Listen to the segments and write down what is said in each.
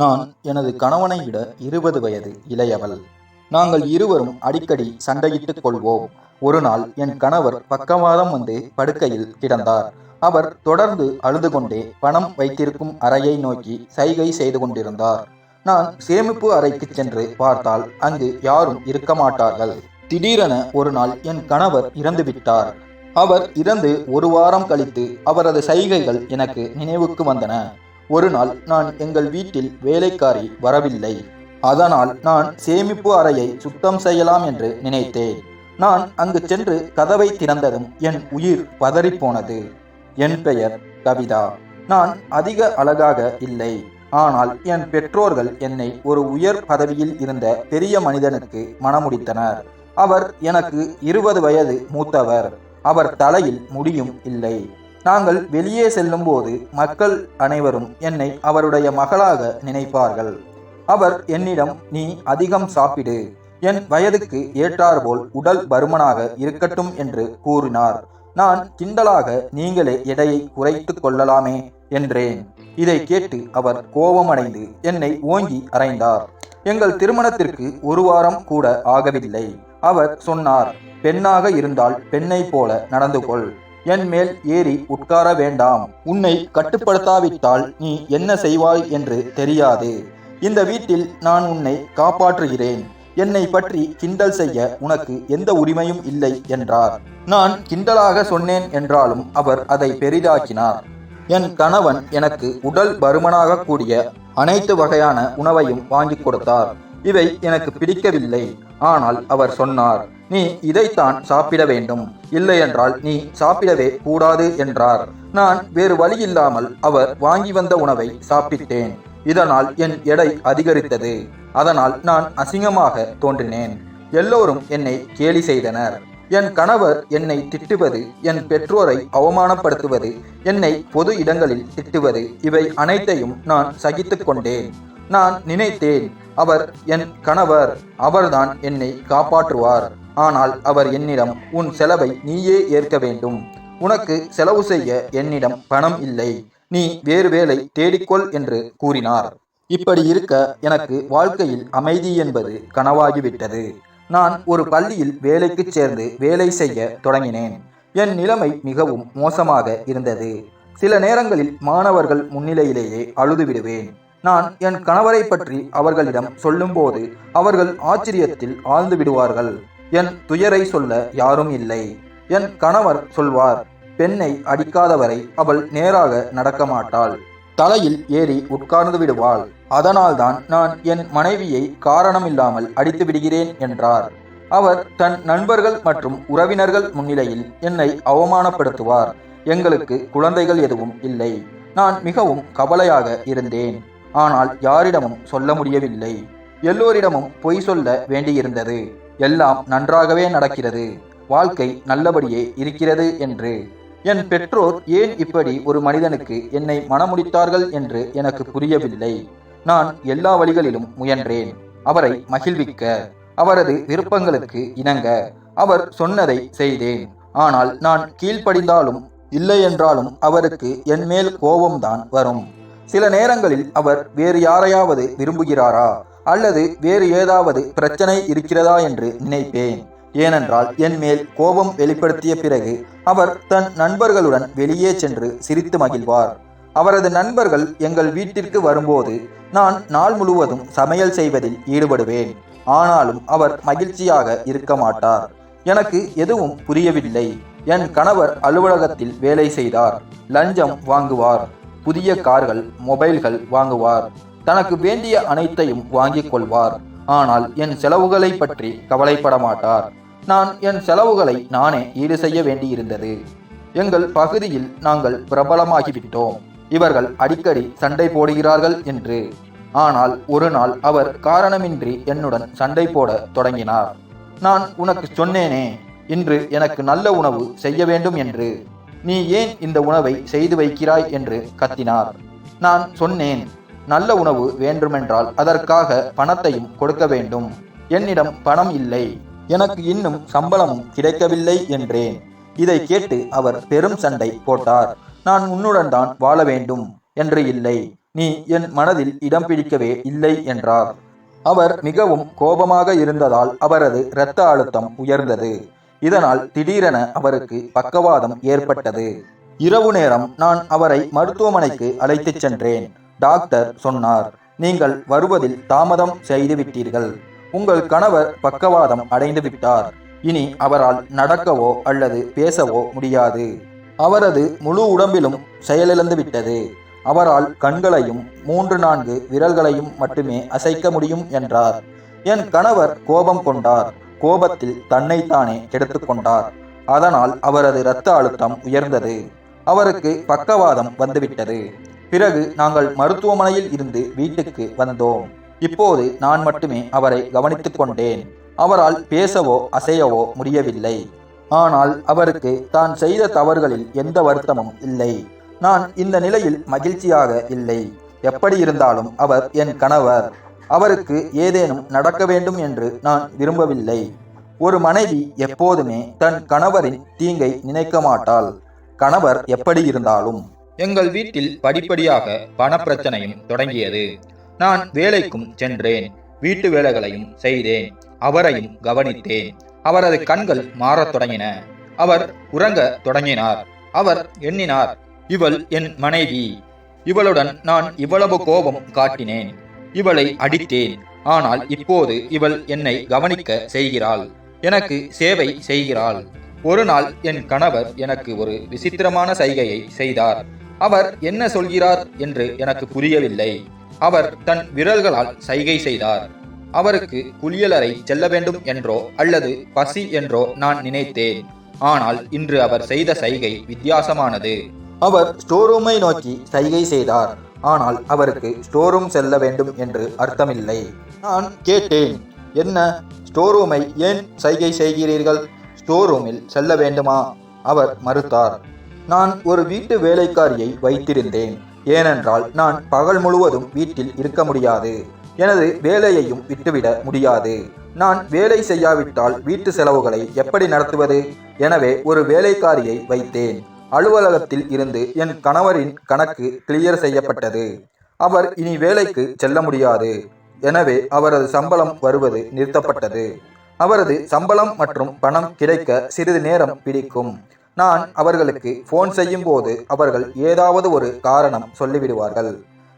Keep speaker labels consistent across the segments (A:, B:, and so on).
A: நான் எனது கணவனை விட இருபது வயது இளையவள். நாங்கள் இருவரும் அடிக்கடி சண்டையிட்டுக் கொள்வோம். ஒரு நாள் என் கணவர் பக்கவாதம் வந்து படுக்கையில் கிடந்தார். அவர் தொடர்ந்து அழுது கொண்டே பணம் வைத்திருக்கும் அறையை நோக்கி சைகை செய்து கொண்டிருந்தார். நான் சேமிப்பு அறைக்கு சென்று பார்த்தால் அங்கு யாரும் இருக்க மாட்டார்கள். திடீரென ஒரு நாள் என் கணவர் இறந்து விட்டார். அவர் இறந்து ஒரு வாரம் கழித்து அவரது சைகைகள் எனக்கு நினைவுக்கு வந்தன. ஒரு நாள் நான் எங்கள் வீட்டில் வேலைக்காரி வரவில்லை. அதனால் நான் சேமிப்பு அறையை சுத்தம் செய்யலாம் என்று நினைத்தேன். நான் அங்கு சென்று கதவை திறந்ததும் என் உயிர் பதறிப்போனது. என் பெயர் கவிதா. நான் அதிக அழகாக இல்லை. ஆனால் என் பெற்றோர்கள் என்னை ஒரு உயர் பதவியில் இருந்த பெரிய மனிதனுக்கு மணமுடித்தனர். அவர் எனக்கு இருபது வயது மூத்தவர். அவர் தலையில் முடியும் இல்லை. நாங்கள் வெளியே செல்லும்போது மக்கள் அனைவரும் என்னை அவருடைய மகளாக நினைப்பார்கள். அவர் என்னிடம் நீ அதிகம் சாப்பிடு. என் வயதுக்கு ஏற்றாற்போல் உடல் பருமனாக இருக்கட்டும் என்று கூறினார். நான் கிண்டலாக நீங்களே எடையை குறைத்து கொள்ளலாமே என்றேன். இதை கேட்டு அவர் கோபமடைந்து என்னை ஓங்கி அறைந்தார். எங்கள் திருமணத்திற்கு ஒரு வாரம் கூட ஆகவில்லை அவர் சொன்னார். பெண்ணாக இருந்தால் பெண்ணை போல நடந்து கொள் என் மேல் ஏறி உட்கார வேண்டாம். உன்னை கட்டுப்படுத்தாவிட்டால் நீ என்ன செய்வாய் என்று தெரியாது. இந்த வீட்டில் நான் உன்னை காப்பாற்றுகிறேன். என்னை பற்றி கிண்டல் செய்ய உனக்கு எந்த உரிமையும் இல்லை என்றார். நான் கிண்டலாக சொன்னேன் என்றாலும் அவர் அதை பெரிதாக்கினார். என் கணவன் எனக்கு உடல் பருமனாக கூடிய அனைத்து வகையான உணவையும் வாங்கி கொடுத்தார். இவை எனக்கு பிடிக்கவில்லை. ஆனால் அவர் சொன்னார் நீ இதைத்தான் சாப்பிட வேண்டும். இல்லையென்றால் நீ சாப்பிடவே கூடாது என்றார். நான் வேறு வழியில்லாமல் அவர் வாங்கி வந்த உணவை சாப்பிட்டேன். இதனால் என் எடை அதிகரித்தது. அதனால் நான் அசிங்கமாக தோன்றினேன். எல்லோரும் என்னை கேலி செய்தனர். என் கணவர் என்னை திட்டுவது என் பெற்றோரை அவமானப்படுத்துவது என்னை பொது இடங்களில் திட்டுவது இவை அனைத்தையும் நான் சகித்து கொண்டேன். நான் நினைத்தேன் அவர் என் கணவர் அவர்தான் என்னை காப்பாற்றுவார். ஆனால் அவர் என்னிடம் உன் செலவை நீயே ஏற்க வேண்டும். உனக்கு செலவு செய்ய என்னிடம் பணம் இல்லை. நீ வேறு வேலை தேடிக்கொள் என்று கூறினார். இப்படி இருக்க எனக்கு வாழ்க்கையில் அமைதி என்பது கனவாகிவிட்டது. நான் ஒரு பள்ளியில் வேலைக்கு சேர்ந்து வேலை செய்ய தொடங்கினேன். என் நிலைமை மிகவும் மோசமாக இருந்தது. சில நேரங்களில் மாணவர்கள் முன்னிலையிலேயே அழுது விடுவேன் நான் என் கணவரை பற்றி அவர்களிடம் சொல்லும்போது அவர்கள் ஆச்சரியத்தில் ஆழ்ந்து விடுவார்கள். என் துயரை சொல்ல யாரும் இல்லை. என் கணவர் சொல்வார் பெண்ணை அடிக்காதவரை அவள் நேராக நடக்க மாட்டாள். தலையில் ஏறி உட்கார்ந்து விடுவாள். அதனால்தான் நான் என் மனைவியை காரணமில்லாமல் அடித்து விடுகிறேன் என்றார். அவர் தன் நண்பர்கள் மற்றும் உறவினர்கள் முன்னிலையில் என்னை அவமானப்படுத்துவார். எங்களுக்கு குழந்தைகள் எதுவும் இல்லை. நான் மிகவும் கவலையாக இருந்தேன். ஆனால் யாரிடமும் சொல்ல முடியவில்லை. எல்லோரிடமும் பொய் சொல்ல வேண்டியிருந்தது. எல்லாம் நன்றாகவே நடக்கிறது. வாழ்க்கை நல்லபடியே இருக்கிறது என்று. என் பெற்றோர் ஏன் இப்படி ஒரு மனிதனுக்கு என்னை மனமுடித்தார்கள் என்று எனக்கு புரியவில்லை. நான் எல்லா வழிகளிலும் முயன்றேன். அவரை மகிழ்விக்க அவரது விருப்பங்களுக்கு இணங்க அவர் சொன்னதை செய்தேன். ஆனால் நான் கீழ்ப்படிந்தாலும் இல்லை என்றாலும் அவருக்கு என் மேல் கோபம்தான் வரும். சில நேரங்களில் அவர் வேறு யாரையாவது விரும்புகிறாரா? அல்லது வேறு ஏதாவது பிரச்சனை இருக்கிறதா என்று நினைப்பேன். ஏனென்றால் என் மேல் கோபம் வெளிப்படுத்திய பிறகு அவர் தன் நண்பர்களுடன் வெளியே சென்று சிரித்து மகிழ்வார். அவரது நண்பர்கள் எங்கள் வீட்டிற்கு வரும்போது நான் நாள் முழுவதும் சமையல் செய்வதில் ஈடுபடுவேன். ஆனாலும் அவர் மகிழ்ச்சியாக இருக்க மாட்டார். எனக்கு எதுவும் புரியவில்லை. என் கணவர் அலுவலகத்தில் வேலை செய்தார். லஞ்சம் வாங்குவார். புதிய கார்கள் மொபைல்கள் வாங்குவார். தனக்கு வேண்டிய அனைத்தையும் வாங்கிக் கொள்வார். ஆனால் என் செலவுகளை பற்றி கவலைப்பட மாட்டார். நான் என் செலவுகளை நானே ஈடு செய்ய வேண்டியிருந்தது. எங்கள் பகுதியில் நாங்கள் பிரபலமாகிவிட்டோம். இவர்கள் அடிக்கடி சண்டை போடுகிறார்கள் என்று. ஆனால் ஒரு நாள் அவர் காரணமின்றி என்னுடன் சண்டை போட தொடங்கினார். நான் உனக்கு சொன்னேனே இன்று எனக்கு நல்ல உணவு செய்ய வேண்டும் என்று. நீ ஏன் இந்த உணவை செய்து வைக்கிறாய்? என்று கத்தினார். நான் சொன்னேன் நல்ல உணவு வேண்டுமென்றால் அதற்காக பணத்தையும் கொடுக்க வேண்டும். என்னிடம் பணம் இல்லை. எனக்கு இன்னும் சம்பளமும் கிடைக்கவில்லை என்றேன். இதை கேட்டு அவர் பெரும் சண்டை போட்டார். நான் உன்னுடன் தான் வாழ வேண்டும் என்று இல்லை. நீ என் மனதில் இடம் பிடிக்கவே இல்லை என்றார். அவர் மிகவும் கோபமாக இருந்ததால் அவரது இரத்த அழுத்தம் உயர்ந்தது. இதனால் திடீரென அவருக்கு பக்கவாதம் ஏற்பட்டது. இரவு நேரம் நான் அவரை மருத்துவமனைக்கு அழைத்துச் சென்றேன். டாக்டர் சொன்னார் நீங்கள் வருவதில் தாமதம் செய்துவிட்டீர்கள். உங்கள் கணவர் பக்கவாதம் அடைந்து விட்டார் இனி அவரால் நடக்கவோ அல்லது பேசவோ முடியாது. அவரது முழு உடம்பிலும் செயலிழந்து விட்டது அவரால் கண்களையும் மூன்று நான்கு விரல்களையும் மட்டுமே அசைக்க முடியும் என்றார். என் கணவர் கோபம் கொண்டார். கோபத்தில் தன்னைத்தானே கெடுத்து கொண்டார். அதனால் அவரது இரத்த அழுத்தம் உயர்ந்தது. அவருக்கு பக்கவாதம் வந்துவிட்டது. பிறகு நாங்கள் மருத்துவமனையில் இருந்து வீட்டுக்கு வந்தோம். இப்போது நான் மட்டுமே அவரை கவனித்துக் கொண்டேன். அவரால் பேசவோ அசையவோ முடியவில்லை. ஆனால் அவருக்கு தான் செய்த தவறுகளில் எந்த வருத்தமும் இல்லை. நான் இந்த நிலையில் மகிழ்ச்சியாக இல்லை. எப்படி இருந்தாலும் அவர் என் கணவர். அவருக்கு ஏதேனும் நடக்க வேண்டும் என்று நான் விரும்பவில்லை. ஒரு மனைவி எப்போதுமே தன் கணவரின் தீங்கை நினைக்க மாட்டாள். கணவர் எப்படி இருந்தாலும் எங்கள் வீட்டில் படிப்படியாக பணப்பிரச்சனையும் தொடங்கியது. நான் வேலைக்கும் சென்றேன். வீட்டு வேலைகளையும் செய்தேன். அவரையும் கவனித்தேன். அவரது கண்கள் மாறத் தொடங்கின. அவர் உறங்க தொடங்கினார். அவர் எண்ணினார் இவள் என் மனைவி. இவளுடன் நான் இவ்வளவு கோபம் காட்டினேன். இவளை அடித்தேன். ஆனால் இப்போது இவள் என்னை கவனிக்க செய்கிறாள். எனக்கு சேவை செய்கிறாள். ஒரு நாள் என் கணவர் எனக்கு ஒரு விசித்திரமான சைகையை செய்தார். அவர் என்ன சொல்கிறார் என்று எனக்கு புரியவில்லை. அவர் தன் விரல்களால் சைகை செய்தார். அவருக்கு குளியலறை செல்ல வேண்டும் என்றோ அல்லது பசி என்றோ நான் நினைத்தேன். ஆனால் இன்று அவர் செய்த சைகை வித்தியாசமானது. அவர் ஸ்டோர் ரூமை நோக்கி சைகை செய்தார். ஆனால் அவருக்கு ஸ்டோர் ரூம் செல்ல வேண்டும் என்று அர்த்தமில்லை. நான் கேட்டேன் என்ன? ஸ்டோர் ரூமை ஏன் சைகை செய்கிறீர்கள்? ஸ்டோர் ரூமில் செல்ல வேண்டுமா? அவர் மறுத்தார் நான் ஒரு வீட்டு வேலைக்காரியை வைத்திருந்தேன். ஏனென்றால் நான் பகல் முழுவதும் வீட்டில் இருக்க முடியாது. எனது வேலையையும் விட்டுவிட முடியாது. நான் வேலை செய்யாவிட்டால் வீட்டு செலவுகளை எப்படி நடத்துவது? எனவே ஒரு வேலைக்காரியை வைத்தேன். அலுவலகத்தில் இருந்து என் கணவரின் கணக்கு கிளியர் செய்யப்பட்டது. அவர் இனி வேலைக்கு செல்ல முடியாது. எனவே அவரது சம்பளம் வருவது நிறுத்தப்பட்டது. அவரது சம்பளம் மற்றும் பணம் கிடைக்க சிறிது நேரம் பிடிக்கும். நான் அவர்களுக்கு ஃபோன் செய்யும் போது அவர்கள் ஏதாவது ஒரு காரணம் சொல்லிவிடுவார்கள்.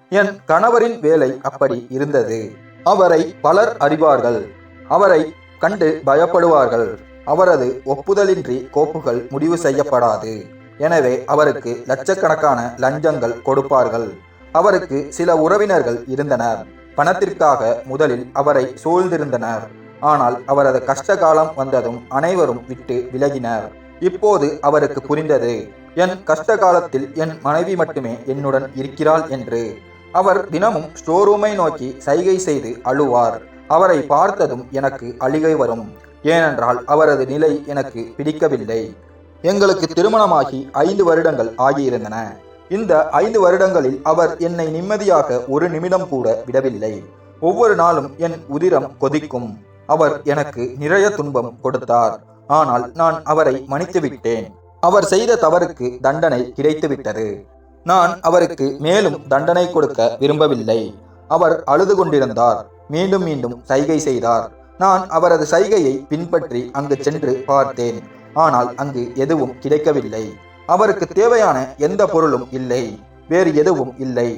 A: என் கணவரின் வேலை அப்படி இருந்தது. அவரை பலர் அறிவார்கள். அவரை கண்டு பயப்படுவார்கள். அவரது ஒப்புதலின்றி கோப்புகள் முடிவு செய்யப்படாது. எனவே அவருக்கு லட்சக்கணக்கான லஞ்சங்கள் கொடுப்பார்கள். அவருக்கு சில உறவினர்கள் இருந்தனர். பணத்திற்காக முதலில் அவரை சூழ்ந்திருந்தனர். ஆனால் அவரது கஷ்டகாலம் வந்ததும் அனைவரும் விட்டு விலகினர். இப்போது அவருக்கு புரிந்தது என் கஷ்ட காலத்தில் என் மனைவி மட்டுமே என்னுடன் இருக்கிறாள் என்று. அவர் தினமும் ஸ்டோர் ரூமை நோக்கி சைகை செய்து அழுவார். அவரை பார்த்ததும் எனக்கு அழுகை வரும். ஏனென்றால் அவரது நிலை எனக்கு பிடிக்கவில்லை. எங்களுக்கு திருமணமாகி ஐந்து வருடங்கள் ஆகியிருந்தன. இந்த ஐந்து வருடங்களில் அவர் என்னை நிம்மதியாக ஒரு நிமிடம் கூட விடவில்லை. ஒவ்வொரு நாளும் என் உதிரம் கொதிக்கும். அவர் எனக்கு நிறைய துன்பம் கொடுத்தார். ஆனால் நான் அவரை மன்னித்துவிட்டேன். அவர் செய்த தவறுக்கு தண்டனை கிடைத்துவிட்டது. நான் அவருக்கு மேலும் தண்டனை கொடுக்க விரும்பவில்லை. அவர் அழுது கொண்டிருந்தார் மீண்டும் மீண்டும் சைகை செய்தார். நான் அவரது சைகையை பின்பற்றி அங்கு சென்று பார்த்தேன். ஆனால் அங்கு எதுவும் கிடைக்கவில்லை. அவருக்கு தேவையான எந்த பொருளும் இல்லை. வேறு எதுவும் இல்லை.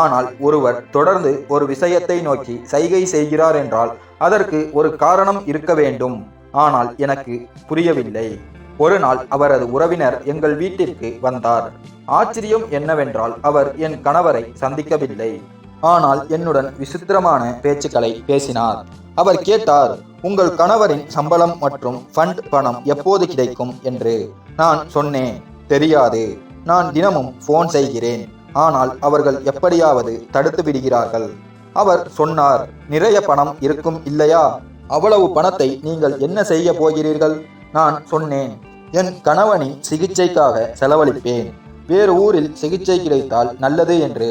A: ஆனால் ஒருவர் தொடர்ந்து ஒரு விஷயத்தை நோக்கி சைகை செய்கிறார் என்றால் அதற்கு ஒரு காரணம் இருக்க வேண்டும். ஆனால் எனக்கு புரியவில்லை. ஒரு நாள் அவரது உறவினர் எங்கள் வீட்டிற்கு வந்தார். ஆச்சரியம் என்னவென்றால் அவர் என் கணவரை சந்திக்கவில்லை. ஆனால் என்னுடன் விசித்திரமான பேச்சுக்களை பேசினார். அவர் கேட்டார் உங்கள் கணவரின் சம்பளம் மற்றும் ஃபண்ட் பணம் எப்போது கிடைக்கும்? என்று. நான் சொன்னேன் தெரியாது. நான் தினமும் ஃபோன் செய்கிறேன். ஆனால் அவர்கள் எப்படியாவது தடுத்து விடுகிறார்கள். அவர் சொன்னார் நிறைய பணம் இருக்கும் இல்லையா? அவ்வளவு பணத்தை நீங்கள் என்ன செய்ய போகிறீர்கள்? நான் சொன்னேன் என் கணவனின் சிகிச்சைக்காக செலவழிப்பேன். வேறு ஊரில் சிகிச்சை கிடைத்தால் நல்லது என்று.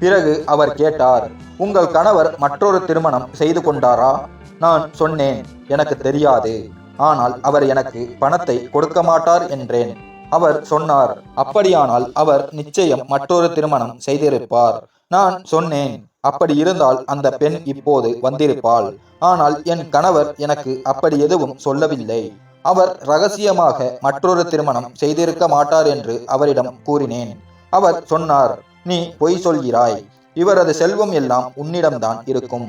A: பிறகு அவர் கேட்டார் உங்கள் கணவர் மற்றொரு திருமணம் செய்து கொண்டாரா? நான் சொன்னேன் எனக்கு தெரியாது. ஆனால் அவர் எனக்கு பணத்தை கொடுக்க மாட்டார் என்றேன். அவர் சொன்னார் அப்படியானால் அவர் நிச்சயம் மற்றொரு திருமணம் செய்திருப்பார். நான் சொன்னேன் அப்படி இருந்தால் அந்த பெண் இப்போது வந்திருப்பாள். ஆனால் என் கணவர் எனக்கு அப்படி எதுவும் சொல்லவில்லை. அவர் ரகசியமாக மற்றொரு திருமணம் செய்திருக்க மாட்டார் என்று அவரிடம் கூறினேன். அவர் சொன்னார் நீ பொய் சொல்கிறாய். இவரது செல்வம் எல்லாம் உன்னிடம்தான் இருக்கும்.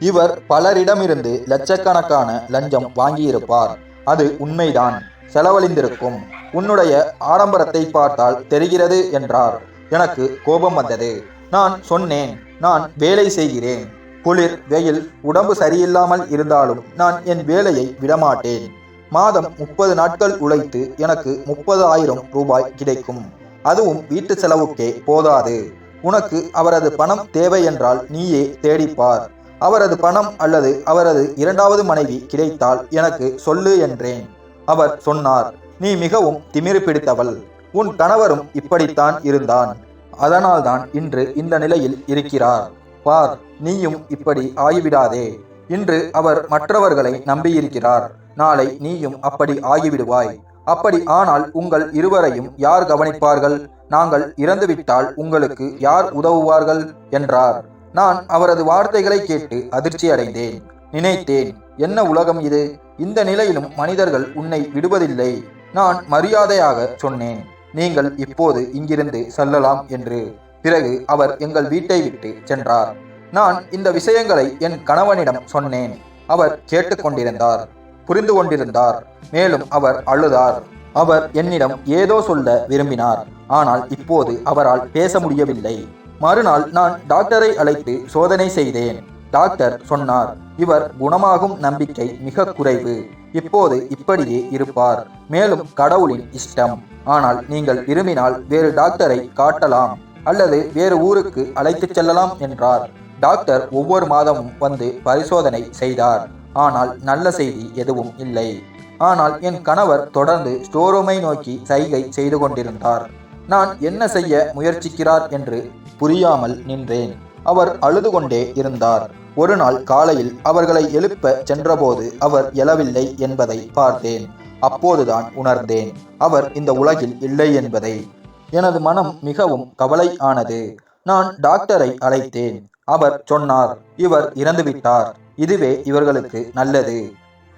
A: இவர் பலரிடமிருந்து லட்சக்கணக்கான லஞ்சம் வாங்கியிருப்பார். அது உண்மைதான். செலவழிந்திருக்கும். உன்னுடைய ஆடம்பரத்தை பார்த்தால் தெரிகிறது என்றார். எனக்கு கோபம் வந்தது. நான் சொன்னேன் நான் வேலை செய்கிறேன். குளிர் வெயில் உடம்பு சரியில்லாமல் இருந்தாலும் நான் என் வேலையை விடமாட்டேன். மாதம் முப்பது நாட்கள் உழைத்து எனக்கு முப்பது ஆயிரம் ரூபாய் கிடைக்கும். அதுவும் வீட்டு செலவுக்கே போதாது. உனக்கு அவரது பணம் தேவை என்றால் நீயே தேடிப்பார். அவரது பணம் அல்லது அவரது இரண்டாவது மனைவி கிடைத்தால் எனக்கு சொல்லு என்றேன். அவர் சொன்னார் நீ மிகவும் திமிரு பிடித்தவள். உன் கணவரும் இப்படித்தான் இருந்தான். அதனால்தான் இன்று இந்த நிலையில் இருக்கிறார். பார் நீயும் இப்படி ஆகிவிடாதே. இன்று அவர் மற்றவர்களை நம்பியிருக்கிறார். நாளை நீயும் அப்படி ஆகிவிடுவாய். அப்படி ஆனால் உங்கள் இருவரையும் யார் கவனிப்பார்கள்? நாங்கள் இறந்துவிட்டால் உங்களுக்கு யார் உதவுவார்கள்? என்றார். நான் அவரது வார்த்தைகளை கேட்டு அதிர்ச்சி அடைந்தேன் நினைத்தேன் என்ன உலகம் இது? இந்த நிலையிலும் மனிதர்கள் உன்னை விடுவதில்லை. நான் மரியாதையாக சொன்னேன். நீங்கள் இப்போது இங்கிருந்து செல்லலாம் என்று. பிறகு அவர் எங்கள் வீட்டை விட்டு சென்றார். நான் இந்த விஷயங்களை என் கணவனிடம் சொன்னேன். அவர் கேட்டுக்கொண்டிருந்தார் புரிந்து கொண்டிருந்தார் மேலும் அவர் அழுதார். அவர் என்னிடம் ஏதோ சொல்ல விரும்பினார். ஆனால் இப்போது அவரால் பேச முடியவில்லை. மறுநாள் நான் டாக்டரை அழைத்து சோதனை செய்தேன். டாக்டர் சொன்னார் இவர் குணமாகும் நம்பிக்கை மிக குறைவு. இப்போது இப்படியே இருப்பார். மேலும் கடவுளின் இஷ்டம். ஆனால் நீங்கள் விரும்பினால் வேறு டாக்டரை காட்டலாம் அல்லது வேறு ஊருக்கு அழைத்துச் செல்லலாம் என்றார். டாக்டர் ஒவ்வொரு மாதமும் வந்து பரிசோதனை செய்தார். ஆனால் நல்ல செய்தி எதுவும் இல்லை. ஆனால் என் கணவர் தொடர்ந்து ஸ்டோரூமை நோக்கி சைகை செய்து கொண்டிருந்தார். நான் என்ன செய்ய முயற்சிக்கிறார் என்று புரியாமல் நின்றேன். அவர் அழுது கொண்டே இருந்தார். ஒரு நாள் காலையில் அவர்களை எழுப்ப சென்றபோது அவர் எழவில்லை என்பதை பார்த்தேன். அப்போதுதான் உணர்ந்தேன். அவர் இந்த உலகில் இல்லை என்பதை. எனது மனம் மிகவும் கவலை ஆனது நான் டாக்டரை அழைத்தேன். அவர் சொன்னார் இவர் இறந்துவிட்டார். இதுவே இவர்களுக்கு நல்லது.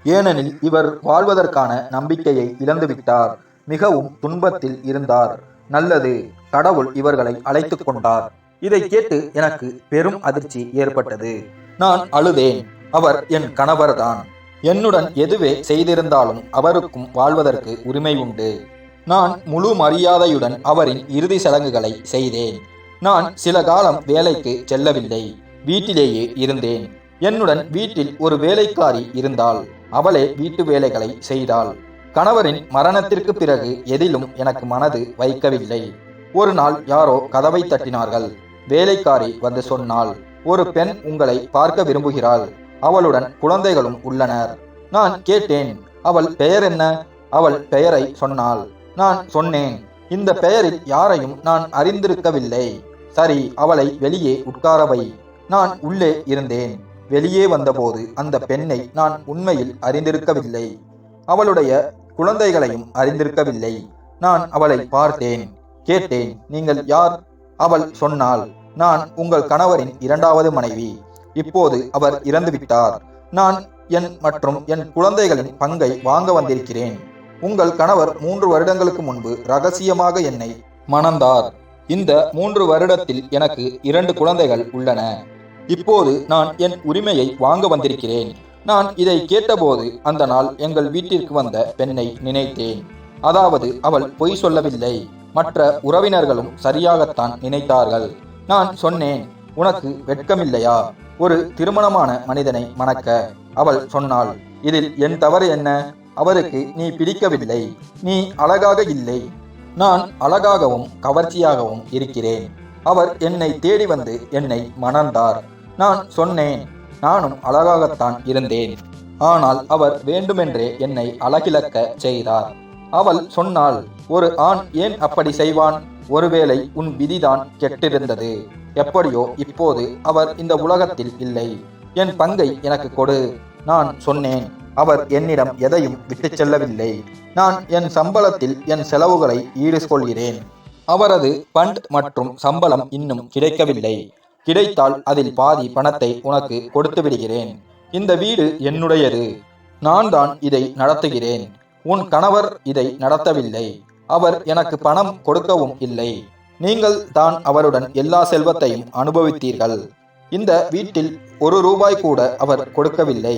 A: ஏனெனில் இவர் வாழ்வதற்கான நம்பிக்கையை இழந்துவிட்டார். மிகவும் துன்பத்தில் இருந்தார். நல்லது. கடவுள் இவர்களை அழைத்து கொண்டார். இதை கேட்டு எனக்கு பெரும் அதிர்ச்சி ஏற்பட்டது. நான் அழுதேன். அவர் என் கணவர்தான். என்னுடன் எதுவே செய்திருந்தாலும் அவருக்கும் வாழ்வதற்கு உரிமை உண்டு. நான் முழு மரியாதையுடன் அவரின் இறுதி சடங்குகளை செய்தேன். நான் சில காலம் வேலைக்கு செல்லவில்லை. வீட்டிலேயே இருந்தேன். என்னுடன் வீட்டில் ஒரு வேலைக்காரி இருந்தாள். அவளே வீட்டு வேலைகளை செய்தாள். கணவரின் மரணத்திற்கு பிறகு எதிலும் எனக்கு மனது வைக்கவில்லை. ஒரு நாள் யாரோ கதவை தட்டினார்கள். வேலைக்காரி வந்து சொன்னாள் ஒரு பெண் உங்களை பார்க்க விரும்புகிறாள். அவளுடன் குழந்தைகளும் உள்ளனர். நான் கேட்டேன் அவள் பெயர் என்ன? அவள் பெயரை சொன்னாள். நான் சொன்னேன் இந்த பெயரில் யாரையும் நான் அறிந்திருக்கவில்லை. சரி அவளை வெளியே உட்காரவை. நான் உள்ளே இருந்தேன். வெளியே வந்தபோது அந்த பெண்ணை நான் உண்மையில் அறிந்திருக்கவில்லை. அவளுடைய குழந்தைகளையும் அறிந்திருக்கவில்லை. நான் அவளை பார்த்தேன். கேட்டேன் நீங்கள் யார்? அவள் சொன்னாள் நான் உங்கள் கணவரின் இரண்டாவது மனைவி. இப்போது அவர் இறந்துவிட்டார். நான் என் மற்றும் என் குழந்தைகளின் பங்கை வாங்க வந்திருக்கிறேன். உங்கள் கணவர் மூன்று வருடங்களுக்கு முன்பு ரகசியமாக என்னை மணந்தார். இந்த மூன்று வருடத்தில் எனக்கு இரண்டு குழந்தைகள் உள்ளன. இப்போது நான் என் உரிமையை வாங்க வந்திருக்கிறேன். நான் இதை கேட்டபோது அந்த நாள் எங்கள் வீட்டிற்கு வந்த பெண்ணை நினைத்தேன். அதாவது அவள் பொய் சொல்லவில்லை. மற்ற உறவினர்களும் சரியாகத்தான் நினைத்தார்கள். நான் சொன்னேன் உனக்கு வெட்கமில்லையா? ஒரு திருமணமான மனிதனை மணக்க அவள் சொன்னாள் இதில் என் தவறு என்ன? அவருக்கு நீ பிடிக்கவில்லை. நீ அழகாக இல்லை. நான் அழகாகவும் கவர்ச்சியாகவும் இருக்கிறேன். அவர் என்னை தேடி வந்து என்னை மணந்தார். நான் சொன்னேன் நானும் அழகாகத்தான் இருந்தேன். ஆனால் அவர் வேண்டுமென்றே என்னை அழகிழக்க செய்தார். அவள் சொன்னாள் ஒரு ஆண் ஏன் அப்படி செய்வான்? ஒருவேளை உன் விதிதான் கெட்டிருந்தது. எப்படியோ இப்போது அவர் இந்த உலகத்தில் இல்லை. என் பங்கை எனக்கு கொடு. நான் சொன்னேன் அவர் என்னிடம் எதையும் விட்டுச் செல்லவில்லை. நான் என் சம்பளத்தில் என் செலவுகளை ஈடு கொள்கிறேன் அவரது பண்ட் மற்றும் சம்பளம் இன்னும் கிடைக்கவில்லை. கிடைத்தால் அதில் பாதி பணத்தை உனக்கு கொடுத்து விடுகிறேன் இந்த வீடு என்னுடையது. நான் தான் இதை நடத்துகிறேன். உன் கணவர் இதை நடத்தவில்லை. அவர் எனக்கு பணம் கொடுக்கவும் இல்லை. நீங்கள் தான் அவருடன் எல்லா செல்வத்தையும் அனுபவித்தீர்கள். இந்த வீட்டில் ஒரு ரூபாய் கூட அவர் கொடுக்கவில்லை.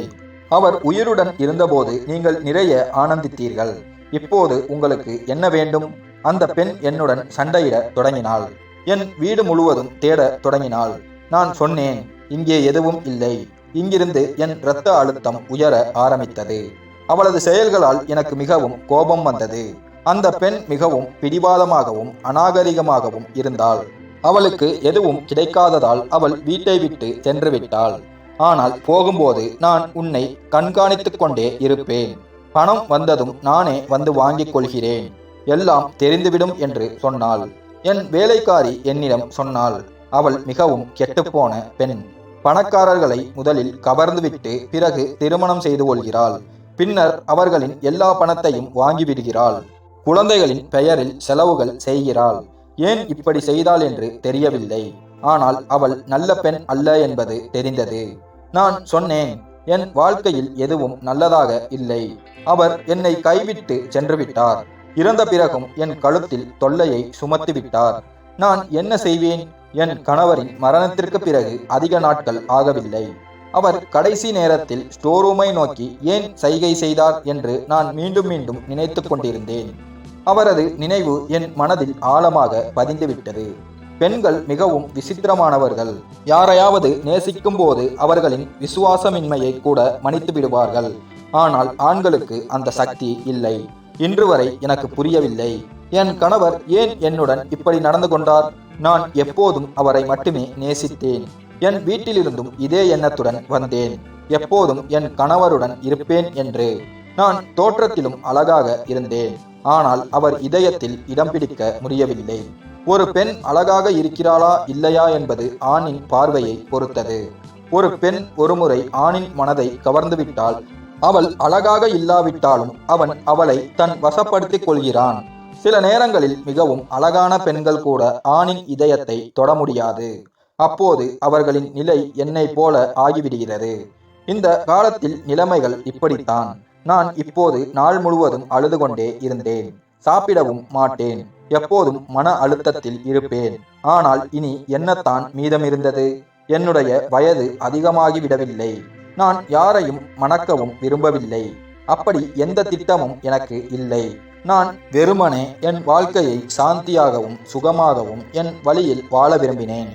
A: அவர் உயிருடன் இருந்தபோது நீங்கள் நிறைய ஆனந்தித்தீர்கள். இப்போது உங்களுக்கு என்ன வேண்டும்? அந்த பெண் என்னுடன் சண்டையிட தொடங்கினாள். என் வீடு முழுவதும் தேட தொடங்கினாள். நான் சொன்னேன் இங்கே எதுவும் இல்லை. இங்கிருந்து என் இரத்த அழுத்தம் உயர ஆரம்பித்தது. அவளது செயல்களால் எனக்கு மிகவும் கோபம் வந்தது. அந்த பெண் மிகவும் பிடிவாதமாகவும் அநாகரிகமாகவும் இருந்தாள். அவளுக்கு எதுவும் கிடைக்காததால் அவள் வீட்டை விட்டு சென்று விட்டாள். ஆனால் போகும்போது நான் உன்னை கண்காணித்துக் கொண்டே இருப்பேன். பணம் வந்ததும் நானே வந்து வாங்கிக் கொள்கிறேன். எல்லாம் தெரிந்துவிடும் என்று சொன்னாள். என் வேலைக்காரி என்னிடம் சொன்னாள். அவள் மிகவும் கெட்டுப்போன பெண். பணக்காரர்களை முதலில் கவர்ந்துவிட்டு பிறகு திருமணம் செய்து கொள்கிறாள். பின்னர் அவர்களின் எல்லா பணத்தையும் வாங்கிவிடுகிறாள். குழந்தைகளின் பெயரில் செலவுகள் செய்கிறாள். ஏன் இப்படி செய்தாள் என்று தெரியவில்லை. ஆனால் அவள் நல்ல பெண் அல்ல என்பது தெரிந்தது. நான் சொன்னேன் என் வாழ்க்கையில் எதுவும் நல்லதாக இல்லை. அவர் என்னை கைவிட்டு சென்று விட்டார். இறந்த பிறகும் என் கழுத்தில் தொல்லையை சுமத்தி விட்டார். நான் என்ன செய்வேன்? என் கணவரின் மரணத்திற்கு பிறகு அதிக நாட்கள் ஆகவில்லை. அவர் கடைசி நேரத்தில் ஸ்டோர் ரூமை நோக்கி ஏன் சைகை செய்தார் என்று நான் மீண்டும் மீண்டும் நினைத்து கொண்டிருந்தேன். அவரது நினைவு என் மனதில் ஆழமாக பதிந்துவிட்டது. பெண்கள் மிகவும் விசித்திரமானவர்கள். யாரையாவது நேசிக்கும் போது அவர்களின் விசுவாசமின்மையை கூட மன்னித்து விடுவார்கள். ஆனால் ஆண்களுக்கு அந்த சக்தி இல்லை. இன்று வரை எனக்கு புரியவில்லை. என் கணவர் ஏன் என்னுடன் இப்படி நடந்து கொண்டார்? நான் எப்போதும் அவரை மட்டுமே நேசித்தேன். என் வீட்டிலிருந்தும் இதே எண்ணத்துடன் வந்தேன். எப்போதும் என் கணவருடன் இருப்பேன் என்று. நான் தோற்றத்திலும் அழகாக இருந்தேன். ஆனால் அவர் இதயத்தில் இடம் பிடிக்க முடியவில்லை. ஒரு பெண் அழகாக இருக்கிறாளா இல்லையா என்பது ஆணின் பார்வையை பொறுத்தது. ஒரு பெண் ஒருமுறை ஆணின் மனதை கவர்ந்துவிட்டால் அவள் அழகாக இல்லாவிட்டாலும் அவன் அவளை தன் வசப்படுத்திக் கொள்கிறான். சில நேரங்களில் மிகவும் அழகான பெண்கள் கூட ஆணின் இதயத்தை தொட முடியாது. அப்போது அவர்களின் நிலை என்னை போல ஆகிவிடுகிறது. இந்த காலத்தில் நிலைமைகள் இப்படித்தான். நான் இப்போது நாள் முழுவதும் அழுது கொண்டே இருந்தேன். சாப்பிடவும் மாட்டேன். எப்போதும் மன அழுத்தத்தில் இருப்பேன். ஆனால் இனி என்னத்தான் மீதமிருந்தது? என்னுடைய வயது அதிகமாகிவிடவில்லை. நான் யாரையும் மணக்கவும் விரும்பவில்லை. அப்படி எந்த திட்டமும் எனக்கு இல்லை. நான் வெறுமனே என் வாழ்க்கையை சாந்தியாகவும் சுகமாகவும் என் வழியில் வாழ விரும்பினேன்.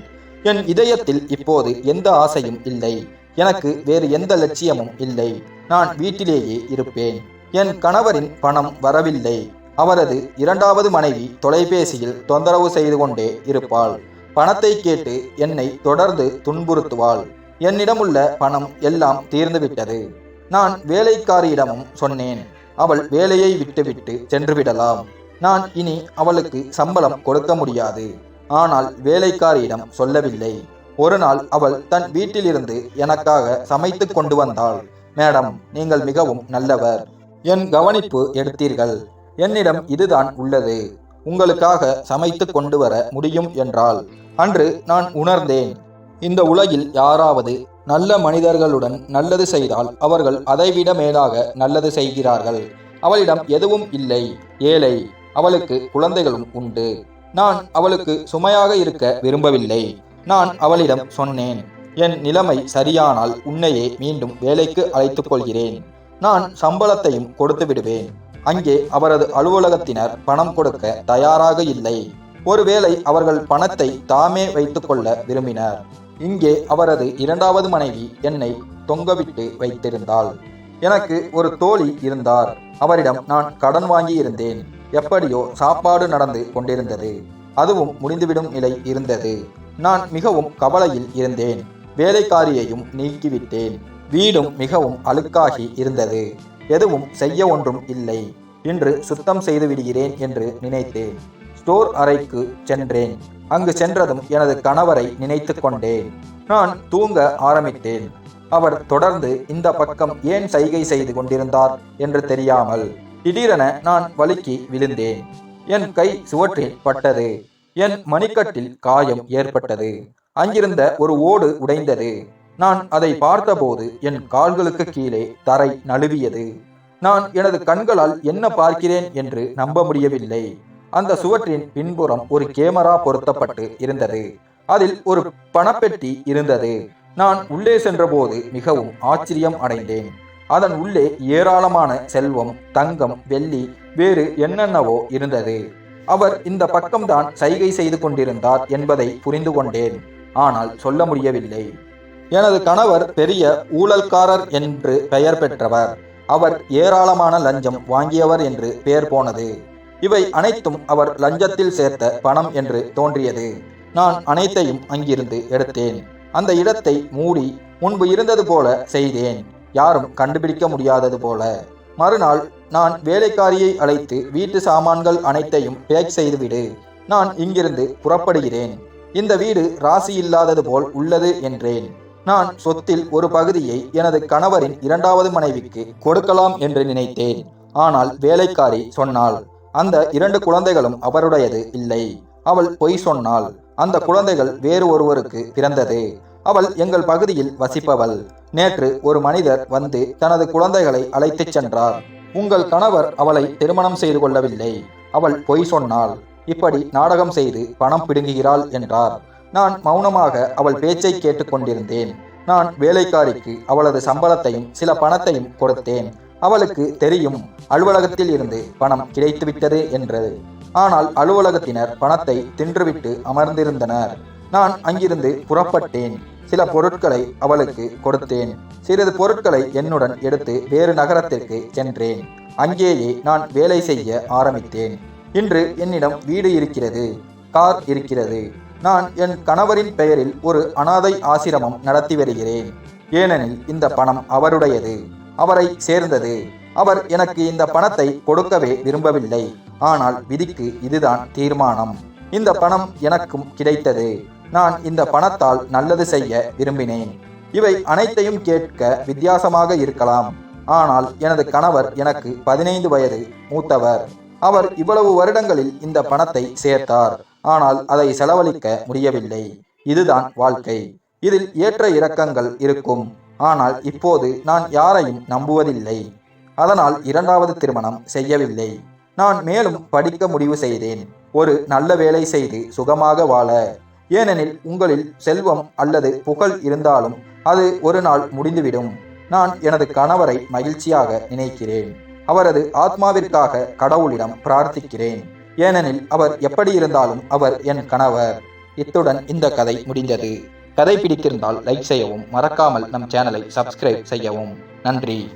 A: என் இதயத்தில் இப்போது எந்த ஆசையும் இல்லை. எனக்கு வேறு எந்த லட்சியமும் இல்லை. நான் வீட்டிலேயே இருப்பேன். என் கணவரின் பணம் வரவில்லை. அவரது இரண்டாவது மனைவி தொலைபேசியில் தொந்தரவு செய்து கொண்டே இருப்பாள். பணத்தை கேட்டு என்னை தொடர்ந்து துன்புறுத்துவாள். என்னிடமுள்ள பணம் எல்லாம் தீர்ந்துவிட்டது. நான் வேலைக்காரியிடமும் சொன்னேன். அவள் வேலையை விட்டுவிட்டு சென்றுவிடலாம் நான் இனி அவளுக்கு சம்பளம் கொடுக்க முடியாது. ஆனால் வேலைக்காரியிடம் சொல்லவில்லை. ஒரு நாள் அவள் தன் வீட்டிலிருந்து எனக்காக சமைத்து கொண்டு வந்தாள். மேடம் நீங்கள் மிகவும் நல்லவர். என் கவனிப்பு எடுத்தீர்கள். என்னிடம் இதுதான் உள்ளது. உங்களுக்காக சமைத்து கொண்டு வர முடியும் என்றால் அன்று நான் உணர்ந்தேன். இந்த உலகில் யாராவது நல்ல மனிதர்களுடன் நல்லது செய்தால் அவர்கள் அதைவிட மேலாக நல்லது செய்கிறார்கள். அவளிடம் எதுவும் இல்லை. ஏழை. அவளுக்கு குழந்தைகளும் உண்டு. நான் அவளுக்கு சுமையாக இருக்க விரும்பவில்லை. நான் அவளிடம் சொன்னேன் என் நிலைமை சரியானால் உன்னையே மீண்டும் வேலைக்கு அழைத்துக் கொள்கிறேன் நான் சம்பளத்தையும் கொடுத்து விடுவேன். அங்கே அவரது அலுவலகத்தினர் பணம் கொடுக்க தயாராக இல்லை. ஒருவேளை அவர்கள் பணத்தை தாமே வைத்துக்கொள்ள விரும்பினர். இங்கே அவரது இரண்டாவது மனைவி என்னை தொங்கவிட்டு வைத்திருந்தாள். எனக்கு ஒரு தோழி இருந்தார். அவரிடம் நான் கடன் வாங்கி இருந்தேன் எப்படியோ சாப்பாடு நடந்து கொண்டிருந்தது. அதுவும் முடிந்துவிடும் நிலை இருந்தது. நான் மிகவும் கவலையில் இருந்தேன். வேலைக்காரியையும் நீக்கிவிட்டேன். வீடும் மிகவும் அழுக்காகி இருந்தது. எதுவும் செய்ய ஒன்றும் இல்லை. இன்று சுத்தம் செய்து விடுகிறேன் என்று நினைத்தேன். ஸ்டோர் அறைக்கு சென்றேன். அங்கு சென்றதும் எனது கணவரை நினைத்து கொண்டேன். நான் தூங்க ஆரம்பித்தேன். அவர் தொடர்ந்து இந்த பக்கம் ஏன் சைகை செய்து கொண்டிருந்தார்? என்று தெரியாமல் திடீரென நான் வழுக்கி விழுந்தேன். என் கை சுவற்றில் பட்டது. என் மணிக்கட்டில் காயம் ஏற்பட்டது. அங்கிருந்த ஒரு ஓடு உடைந்தது. நான் அதை பார்த்தபோது என் கால்களுக்கு கீழே தரை நழுவியது. நான் எனது கண்களால் என்ன பார்க்கிறேன் என்று நம்ப முடியவில்லை. அந்த சுவற்றின் பின்புறம் ஒரு கேமரா பொருத்தப்பட்டு இருந்தது. அதில் ஒரு பணப்பெட்டி இருந்தது. நான் உள்ளே சென்றபோது மிகவும் ஆச்சரியம் அடைந்தேன். அதன் உள்ளே ஏராளமான செல்வம் தங்கம் வெள்ளி வேறு என்னென்னவோ இருந்தது. அவர் இந்த பக்கம்தான் சைகை செய்து கொண்டிருந்தார் என்பதை புரிந்து கொண்டேன். ஆனால் சொல்ல முடியவில்லை. எனது கணவர் பெரிய ஊழல்காரர் என்று பெயர் பெற்றவர். அவர் ஏராளமான லஞ்சம் வாங்கியவர் என்று பெயர் போனது. இவை அனைத்தும் அவர் லஞ்சத்தில் சேர்த்த பணம் என்று தோன்றியது. நான் அனைத்தையும் அங்கிருந்து எடுத்தேன். அந்த இடத்தை மூடி முன்பு இருந்தது போல செய்தேன். யாரும் கண்டுபிடிக்க முடியாதது போல. மறுநாள் நான் வேலைக்காரியை அழைத்து வீட்டு சாமான்கள் அனைத்தையும் பேக் செய்துவிடு. நான் இங்கிருந்து புறப்படுகிறேன். இந்த வீடு ராசி இல்லாதது போல் உள்ளது என்றேன். நான் சொத்தில் ஒரு பகுதியை எனது கணவரின் இரண்டாவது மனைவிக்கு கொடுக்கலாம் என்று நினைத்தேன். ஆனால் வேலைக்காரி சொன்னாள் அந்த இரண்டு குழந்தைகளும் அவருடையது இல்லை. அவள் பொய் சொன்னாள் அந்த குழந்தைகள் வேறு ஒருவருக்கு பிறந்தது. அவள் எங்கள் பகுதியில் வசிப்பவள். நேற்று ஒரு மனிதர் வந்து தனது குழந்தைகளை அழைத்துச் சென்றார். உங்கள் கணவர் அவளை திருமணம் செய்து கொள்ளவில்லை. அவள் பொய் சொன்னாள் இப்படி நாடகம் செய்து பணம் பிடுங்குகிறாள் என்றார். நான் மௌனமாக அவள் பேச்சை கேட்டுக்கொண்டிருந்தேன் நான் வேலைக்காரிக்கு அவளது சம்பளத்தையும் சில பணத்தையும் கொடுத்தேன். அவளுக்கு தெரியும் அலுவலகத்தில் இருந்து பணம் கிடைத்துவிட்டது என்று ஆனால் அலுவலகத்தினர் பணத்தை தின்றுவிட்டு அமர்ந்திருந்தனர். நான் அங்கிருந்து புறப்பட்டேன். சில பொருட்களை அவளுக்கு கொடுத்தேன். சிறிது பொருட்களை என்னுடன் எடுத்து வேறு நகரத்திற்கு சென்றேன். அங்கேயே நான் வேலை செய்ய ஆரம்பித்தேன். இன்று என்னிடம் வீடு இருக்கிறது கார் இருக்கிறது. நான் என் கணவரின் பெயரில் ஒரு அனாதை ஆசிரமம் நடத்தி வருகிறேன். ஏனெனில் இந்த பணம் அவருடையது அவரை சேர்ந்தது. அவர் எனக்கு இந்த பணத்தை கொடுக்கவே விரும்பவில்லை. ஆனால் விதிக்கு இதுதான் தீர்மானம். இந்த பணம் எனக்கும் கிடைத்தது. நான் இந்த பணத்தால் நல்லது செய்ய விரும்பினேன். இவை அனைத்தையும் கேட்க வித்தியாசமாக இருக்கலாம். ஆனால் எனது கணவர் எனக்கு பதினைந்து வயது மூத்தவர். அவர் இவ்வளவு வருடங்களில் இந்த பணத்தை சேர்த்தார். ஆனால் அதை செலவழிக்க முடியவில்லை. இதுதான் வாழ்க்கை. இதில் ஏற்ற இறக்கங்கள் இருக்கும். ஆனால் இப்போது நான் யாரையும் நம்புவதில்லை. அதனால் இரண்டாவது திருமணம் செய்யவில்லை. நான் மேலும் படிக்க முடிவு செய்தேன். ஒரு நல்ல வேலை செய்து சுகமாக வாழ. ஏனெனில் உங்களில் செல்வம் அல்லது புகழ் இருந்தாலும் அது ஒரு நாள் முடிந்துவிடும். நான் எனது கணவரை மகிழ்ச்சியாக நினைக்கிறேன். அவரது ஆத்மாவிற்காக கடவுளிடம் பிரார்த்திக்கிறேன். ஏனெனில் அவர் எப்படி இருந்தாலும் அவர் என் கணவர். இத்துடன் இந்த கதை முடிந்தது. கதை பிடித்திருந்தால் லைக் செய்யவும் மறக்காமல் நம் சேனலை சப்ஸ்கிரைப் செய்யவும். நன்றி.